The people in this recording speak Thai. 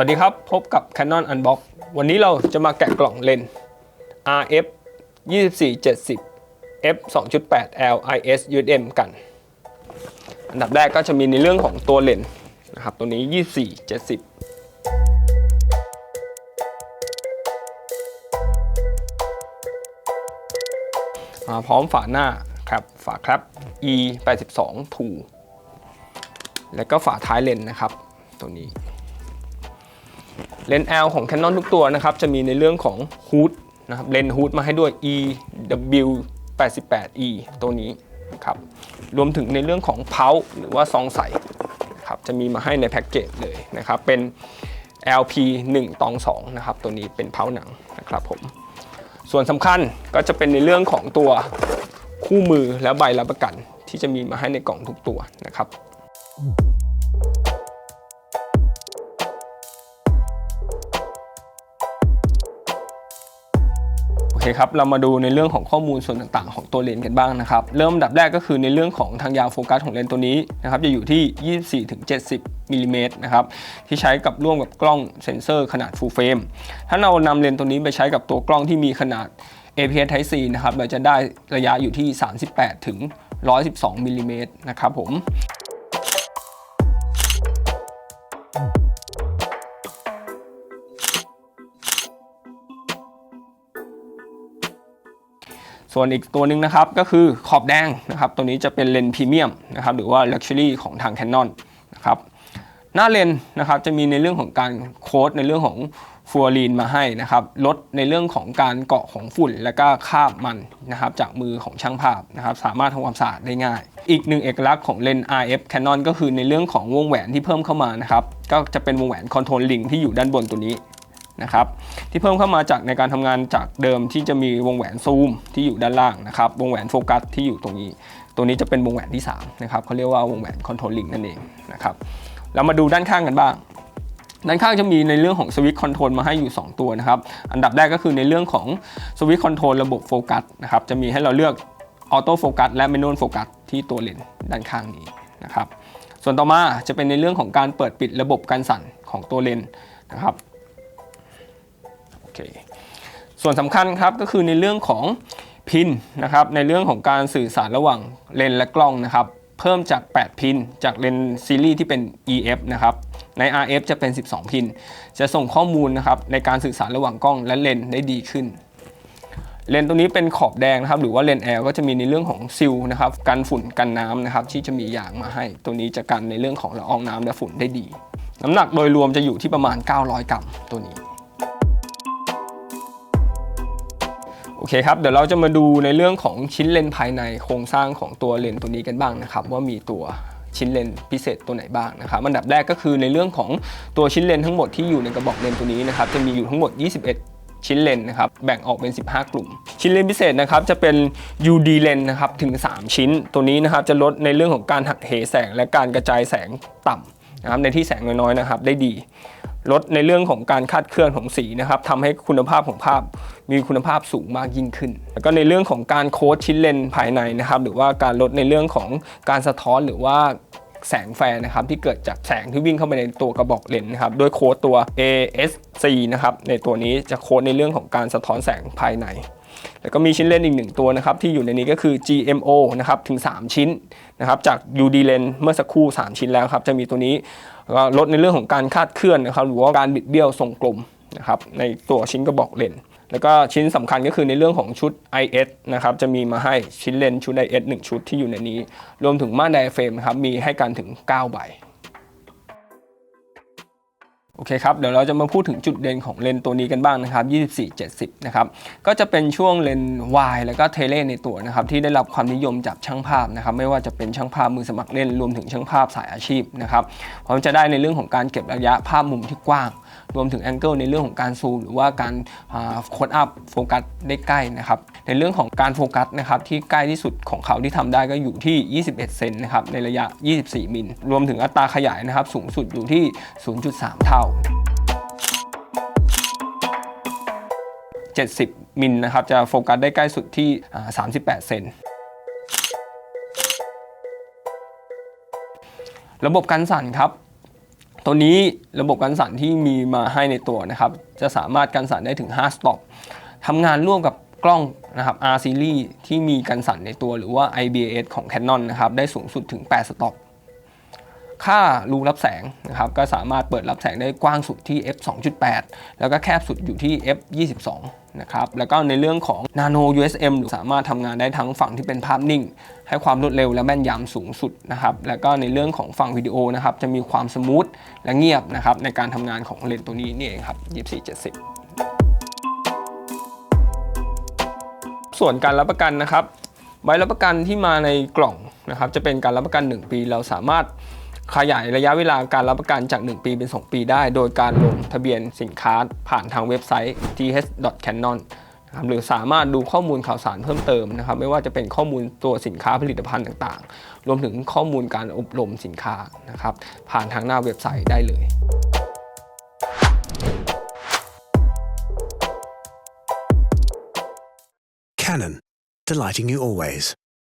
สวัสดีครับ พบกับ Canon Unbox วันนี้เราจะมาแกะกล่องเลนส์ RF 2470 f 2.8 L IS u m กัน อันดับแรกก็จะมีในเรื่องของตัวเลนส์นะครับ ตัวนี้ 2470มาพร้อมฝาหน้าครับฝาครับ E 82 2แล้วก็ฝาท้ายเลนส์นะครับ ตัวนี้ เลนส์ L ของ Canon ทุกตัวนะครับ จะมีในเรื่องของฮูดนะครับเลนส์ฮูดมาให้ด้วย EW 88 E ตัวนี้นะครับรวมถึงในเรื่องของเพาหรือว่าซองใสนะครับจะมีมาให้ในแพ็กเกจเลยนะครับ เป็น LP 1ตอง2นะครับ ตัวนี้เป็นเพาหนังนะครับผม ส่วนสำคัญก็จะเป็นในเรื่องของตัวคู่มือและใบรับประกัน ที่จะมีมาให้ในกล่องทุกตัวนะครับโอ เคครับเรามาดูในเรื่องของข้อมูลส่วนต่างๆ ของตัวเลนส์กันบ้างนะครับ เริ่มดับแรกก็คือในเรื่องของทางยาวโฟกัสของเลนส์ตัวนี้นะครับจะอยู่ที่ 24-70มิลลิเมตรนะครับที่ใช้กับร่วมกับกล้องเซ็นเซอร์ขนาด full frame ถ้าเรานำเลนส์ตัวนี้ไปใช้กับตัวกล้องที่มีขนาด APS Type C นะครับเราจะได้ระยะอยู่ที่ 38ถึง112มิลลิเมตรนะครับผม ส่วนอีกตัวหนึ่งนะครับก็คือขอบแดงนะครับตัวนี้จะเป็นเลนส์พรีเมียมนะครับหรือว่า Luxury ของทาง Canon นะครับหน้าเลนส์นะครับจะมีในเรื่องของการโค้ดในเรื่องของฟัวรีนมาให้นะครับลดในเรื่องของการเกาะของฝุ่นและก็คาบมันนะครับจากมือของช่างภาพนะครับสามารถทำความสะอาดได้ง่าย อีกหนึ่งเอกลักษณ์ของเลนส์ RF Canon ก็คือในเรื่องของวงแหวนที่เพิ่มเข้ามานะครับก็จะเป็นวงแหวนคอนโทรลลิงที่อยู่ด้านบนตัวนี้ นะครับที่เพิ่มเข้ามาจากในการทำงานจากเดิมที่จะมีวงแหวนซูมที่อยู่ด้านล่างนะครับวงแหวนโฟกัสที่อยู่ตรงนี้ ตัวนี้จะเป็นวงแหวนที่3นะครับเขาเรียกว่าวงแหวนคอนโทรลลิงนั่นเองนะครับเรามาดูด้านข้างกันบ้างด้านข้างจะมีในเรื่องของสวิตช์คอนโทรลมาให้อยู่ 2 ตัวนะครับ อันดับแรกก็คือในเรื่องของสวิตช์คอนโทรลระบบโฟกัสนะครับ จะมีให้เราเลือกออโต้โฟกัสและ m มน u a l โฟกัสที่ตัวเลนส์ด้านข้างนี้นะครับ ส่วนต่อมาจะเป็นในเรื่องของการเปิดปิดระบบการสั่นของตัวเลนส์นะครับ เคส่วนสำคัญครับก็คือในเรื่องของพินนะครับในเรื่องของการสื่อสารระหว่างเลนและกล้องนะครับเพิ่มจาก 8 พิน จากเลนซีรีส์ที่เป็น EF นะครับใน RF จะเป็น 12 พิน จะส่งข้อมูลนะครับในการสื่อสารระหว่างกล้องและเลนได้ดีขึ้น เลนตัวนี้เป็นขอบแดงนะครับหรือว่าเลนแอลก็จะมีในเรื่องของซิลนะครับกันฝุ่นกันน้ำนะครับที่จะมียางมาให้ตัวนี้จะกันในเรื่องของละอองน้ำและฝุ่นได้ดี น้ำหนักโดยรวมจะอยู่ที่ประมาณ 900 กรัมตัวนี้ โอเคครับ เดี๋ยวเราจะมาดูในเรื่องของชิ้นเลนภายในโครงสร้างของตัวเลนตัวนี้กันบ้างนะครับ ว่ามีตัวชิ้นเลนพิเศษตัวไหนบ้างนะครับอันดับแรกก็คือในเรื่องของตัวชิ้นเลนทั้งหมดที่อยู่ในกระบอกเลนตัวนี้นะครับจะมีอยู่ทั้งหมด 21ชิ้นเลนนะครับแบ่งออกเป็น 15 กลุ่ม ชิ้นเลนพิเศษนะครับจะเป็น UD เลนนะครับถึง 3 ชิ้นตัวนี้นะครับจะลดในเรื่องของการหักเหแสงและการกระจายแสงต่ำนะครับในที่แสงน้อยๆนะครับได้ดี ลดในเรื่องของการคาดเคลื่อนของสีนะครับทำให้คุณภาพของภาพมีคุณภาพสูงมากยิ่งขึ้น แล้วก็ในเรื่องของการโค้ดชิ้นเลนภายในนะครับหรือว่าการลดในเรื่องของการสะท้อนหรือว่าแสงแฟร์นะครับที่เกิดจากแสงที่วิ่งเข้าไปในตัวกระบอกเลนส์นะครับด้วยโค้ดตัว ASC นะครับในตัวนี้จะโค้ดในเรื่องของการสะท้อนแสงภายใน แล้วก็มีชิ้นเลนส์อีกหนึ่งตัวนะครับที่อยู่ในนี้ก็คือ GMO นะครับถึง 3 ชิ้นนะครับจาก UD lens เมื่อสักครู่ 3 ชิ้นแล้วครับจะมีตัวนี้ก็ลดในเรื่องของการคาดเคลื่อนนะครับหรือว่าการบิดเบี้ยวทรงกลมนะครับในตัวชิ้นกระบอกเลนส์แล้วก็ชิ้นสำคัญก็คือในเรื่องของชุด IS นะครับจะมีมาให้ชิ้นเลนส์ชุด IS 1 ชุดที่อยู่ในนี้ รวมถึงม่านไดเฟรมนะครับมีให้กันถึง 9 ใบ โอเคครับ เดี๋ยวเราจะมาพูดถึงจุดเด่นของเลนตัวนี้กันบ้างนะครับ 24-70 นะครับ ก็จะเป็นช่วงเลนวายแล้วก็เทเลในตัวนะครับ ที่ได้รับความนิยมจากช่างภาพนะครับ ไม่ว่าจะเป็นช่างภาพมือสมัครเล่นรวมถึงช่างภาพสายอาชีพนะครับ เพราะจะได้ในเรื่องของการเก็บระยะภาพมุมที่กว้างรวมถึงแองเกิลในเรื่องของการซูมหรือว่าการโคดอัพโฟกัสได้ใกล้นะครับในเรื่องของการโฟกัสนะครับที่ใกล้ที่สุดของเขาที่ทำได้ก็อยู่ที่ 21 เซนนะครับในระยะ 24 มิล รวมถึงอัตราขยายนะครับสูงสุดอยู่ที่ 0.3 เท่า 70 มิลนะครับจะโฟกัสได้ใกล้สุดที่ 38 เซนระบบการสั่นครับ ตัวนี้ระบบการสั่นที่มีมาให้ในตัวนะครับ จะสามารถการสั่นได้ถึง 5 สต็อปทำงานร่วมกับกล้องนะครับ R series ที่มีการสั่นในตัวหรือว่า IBS ของ Canon นะครับ ได้สูงสุดถึง 8 สต็อป ค่ารูรับแสงนะครับก็สามารถเปิดรับแสงได้กว้างสุดที่ f 2.8 แล้วก็แคบสุดอยู่ที่ f 22นะครับแล้วก็ในเรื่องของ nano USM สามารถทำงานได้ทั้งฝั่งที่เป็นภาพนิ่ง ให้ความรวดเร็วและแม่นยำสูงสุดนะครับแล้วก็ในเรื่องของฝั่งวิดีโอนะครับจะมีความสมูทและเงียบนะครับในการทำงานของเลนส์ตัวนี้นี่เองครับ2470ส่วนการรับประกันนะครับใบรับประกันที่มาในกล่องนะครับจะเป็นการรับประกัน 1 ปี เราสามารถ ขยายระยะเวลาการรับประกันจาก 1 ปีเป็น 2 ปีได้ โดยการลงทะเบียนสินค้าผ่านทางเว็บไซต์ th.canon นะครับหรือสามารถดูข้อมูลข่าวสารเพิ่มเติมนะครับ ไม่ว่าจะเป็นข้อมูลตัวสินค้าผลิตภัณฑ์ต่างๆ รวมถึงข้อมูลการอบรมสินค้านะครับ ผ่านทางหน้าเว็บไซต์ได้เลย Canon, delighting you always.